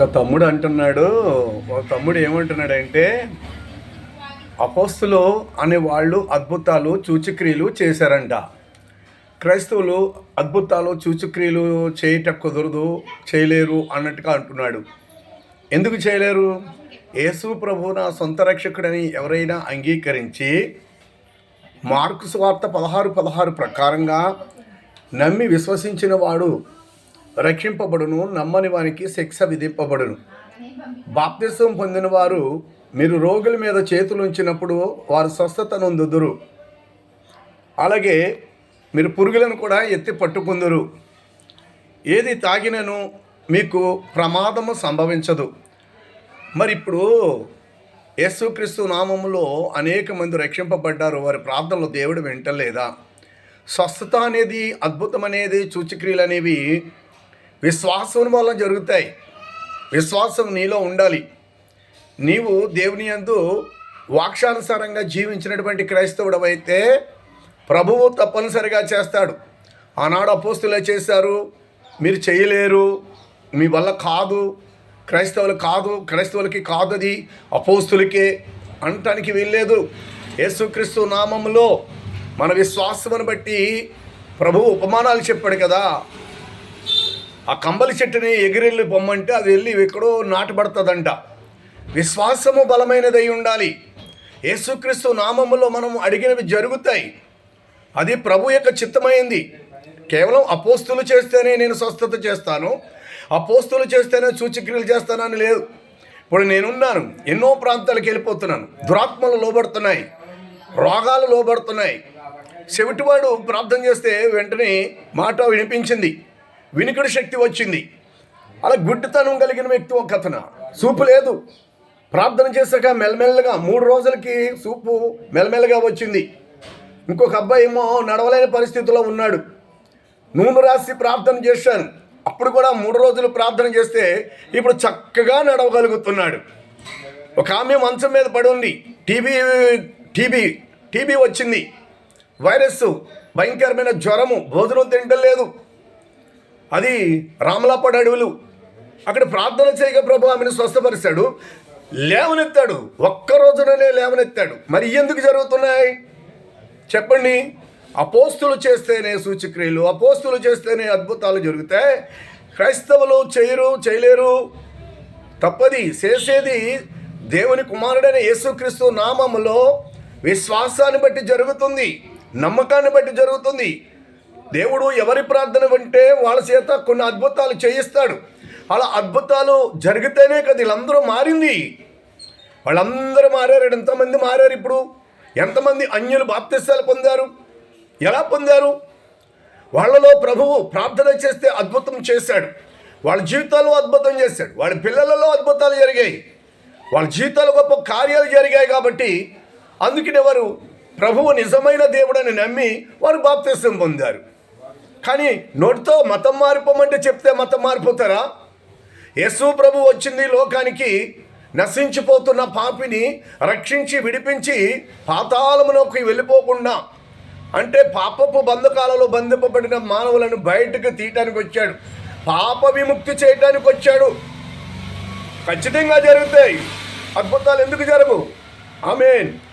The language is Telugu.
ఒక తమ్ముడు అంటున్నాడు. ఒక తమ్ముడు ఏమంటున్నాడంటే అపోస్తులు అనే వాళ్ళు అద్భుతాలు చూచుక్రియలు చేశారంట. క్రైస్తవులు అద్భుతాలు చూచుక్రియలు చేయట కుదరదు చేయలేరు అన్నట్టుగా అంటున్నాడు. ఎందుకు చేయలేరు? యేసు ప్రభు నా సొంత రక్షకుడని ఎవరైనా అంగీకరించి మార్కు స్వార్త పదహారు పదహారు ప్రకారంగా నమ్మి విశ్వసించిన వాడు రక్షింపబడును నమ్మని వానికి శిక్ష విధింపబడును. బాప్తిసం పొందిన వారు మీరు రోగుల మీద చేతులు ఉంచినప్పుడు వారు స్వస్థతను నొందుదురు. అలాగే మీరు పురుగులను కూడా ఎత్తి పట్టుకుందురు. ఏది తాగినను మీకు ప్రమాదము సంభవించదు. మరి ఇప్పుడు యేసుక్రీస్తు నామంలో అనేక మంది రక్షింపబడ్డారు. వారి ప్రార్థనలు దేవుడు వింటలేదా? స్వస్థత అనేది అద్భుతం అనేది సూచక్రియలు అనేవి విశ్వాసం వల్ల జరుగుతాయి. విశ్వాసం నీలో ఉండాలి. నీవు దేవుని యందు వాక్షానుసారంగా జీవించినటువంటి క్రైస్తవుడు అయితే ప్రభువు తప్పనిసరిగా చేస్తాడు. ఆనాడు అపోస్తులే చేశారు మీరు చేయలేరు మీ వల్ల కాదు క్రైస్తవులు కాదు క్రైస్తవులకి కాదు అది అపోస్తులకే అనటానికి వీల్లేదు. యేసుక్రీస్తు నామంలో మన విశ్వాసమును బట్టి ప్రభువు ఉపమానాలు చెప్పాడు కదా ఆ కంబలి చెట్టుని ఎగిరెళ్ళి పొమ్మంటే అది వెళ్ళి ఎక్కడో నాటబడుతుందంట. విశ్వాసము బలమైనదై ఉండాలి. యేసుక్రీస్తు నామములో మనం అడిగినవి జరుగుతాయి. అది ప్రభు యొక్క చిత్తమైంది. కేవలం అపోస్తులు చేస్తేనే నేను స్వస్థత చేస్తాను. అపోస్తులు చేస్తేనే సూచక్రియలు చేస్తానని లేదు. ఇప్పుడు నేనున్నాను. ఎన్నో ప్రాంతాలకు వెళ్ళిపోతున్నాను. దురాత్మలు లోబడుతున్నాయి. రోగాలు లోబడుతున్నాయి. చెవిటివాడు ప్రార్థన చేస్తే వెంటనే మాట వినిపించింది. వినికిడి శక్తి వచ్చింది. అలా గుడ్డితనం కలిగిన వ్యక్తి ఒక అతను. సూపు లేదు. ప్రార్థన చేశాక మెల్లమెల్లగా మూడు రోజులకి సూపు మెల్లమెల్లగా వచ్చింది. ఇంకొక అబ్బాయి ఏమో నడవలేని పరిస్థితిలో ఉన్నాడు. నూనె రాసి ప్రార్థన చేశాను. అప్పుడు కూడా మూడు రోజులు ప్రార్థన చేస్తే ఇప్పుడు చక్కగా నడవగలుగుతున్నాడు. ఒక ఆమె మంచం మీద పడి ఉంది. టీబీ టీబీ టీబీ వచ్చింది. వైరస్ భయంకరమైన జ్వరము భోజనం తింటలేదు అది రామలాపాడు అడవులు. అక్కడ ప్రార్థన చేయగా ప్రభు ఆమెను స్వస్థపరిచాడు. లేవనెత్తాడు. ఒక్క రోజుననే లేవనెత్తాడు. మరి ఎందుకు జరుగుతున్నాయి? చెప్పండి. అపోస్తులు చేస్తేనే సూచక్రియలు అపోస్తులు చేస్తేనే అద్భుతాలు జరుగుతాయి. క్రైస్తవులు చేయరు చేయలేరు. తప్పది. చేసేది దేవుని కుమారుడైన యేసుక్రీస్తు నామములో విశ్వాసాన్ని బట్టి జరుగుతుంది నమ్మకాన్ని బట్టి జరుగుతుంది. దేవుడు ఎవరి ప్రార్థన వింటే వాళ్ళ చేత కొన్ని అద్భుతాలు చేయిస్తాడు. అలా అద్భుతాలు జరిగితేనే కదా వీళ్ళందరూ మారింది. వాళ్ళందరూ మారారు. ఎంతమంది మారారు ఇప్పుడు? ఎంతమంది అన్యులు బాప్తిస్తాలు పొందారు? ఎలా పొందారు? వాళ్ళలో ప్రభువు ప్రార్థన చేస్తే అద్భుతం చేశాడు. వాళ్ళ జీవితాల్లో అద్భుతం చేశాడు. వాళ్ళ పిల్లలలో అద్భుతాలు జరిగాయి. వాళ్ళ జీవితాలు గొప్ప కార్యాలు జరిగాయి కాబట్టి అందుకనే వారు ప్రభువు నిజమైన దేవుడని నమ్మి వారు బాప్తిస్తం పొందారు. కానీ నోటితో మతం మారిపోమంటే చెప్తే మతం మారిపోతారా? యశు ప్రభు వచ్చింది లోకానికి నశించిపోతున్న పాపిని రక్షించి విడిపించి పాతాళములోకి వెళ్ళిపోకుండా అంటే పాపపు బంధకాలలో బంధింపబడిన మానవులను బయటకు తీయటానికి వచ్చాడు. పాప విముక్తి చేయటానికి వచ్చాడు. ఖచ్చితంగా జరుగుతాయి. అద్భుతాలు ఎందుకు జరగవు? ఆమెన్.